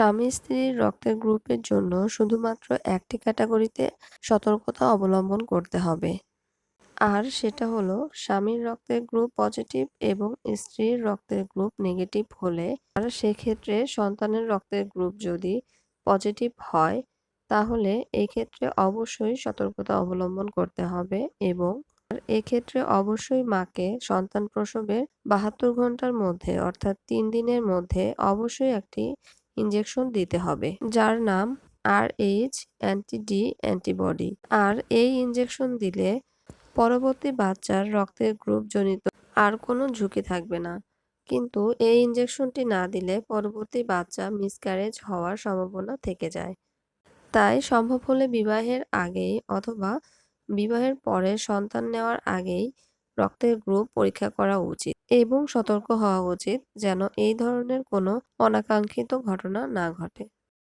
স্বামী স্ত্রীর রক্তের গ্রুপের জন্য শুধুমাত্র একটি ক্যাটাগরিতে সতর্কতা অবলম্বন করতে হবে। আর সেটা হলো, স্বামীর রক্তের গ্রুপ পজিটিভ এবং স্ত্রীর রক্তের গ্রুপ নেগেটিভ হলে, আর সেক্ষেত্রে সন্তানের রক্তের গ্রুপ যদি পজিটিভ হয়, তাহলে এক্ষেত্রে অবশ্যই সতর্কতা অবলম্বন করতে হবে এবং এক্ষেত্রে অবশ্যই মাকে সন্তান প্রসবের বাহাত্তর ঘণ্টার মধ্যে অর্থাৎ তিন দিনের মধ্যে অবশ্যই একটি ইঞ্জেকশন দিতে হবে, যার নাম আর এইচ অ্যান্টিডি অ্যান্টিবডি আর এই ইঞ্জেকশন দিলে পরবর্তী বাচ্চার রক্তের গ্রুপ জনিত আর কোনো ঝুঁকি থাকবে না। কিন্তু এই ইঞ্জেকশনটি না দিলে পরবর্তী বাচ্চা মিসক্যারেজ হওয়ার সম্ভাবনা থেকে যায়। তাই সম্ভব হলে বিবাহের আগেই অথবা বিবাহের পরে সন্তান নেওয়ার আগেই রক্তের গ্রুপ পরীক্ষা করা উচিত। এবং সতর্ক হওয়া উচিত যেন এই ধরনের কোনো অনাকাঙ্ক্ষিত ঘটনা না ঘটে।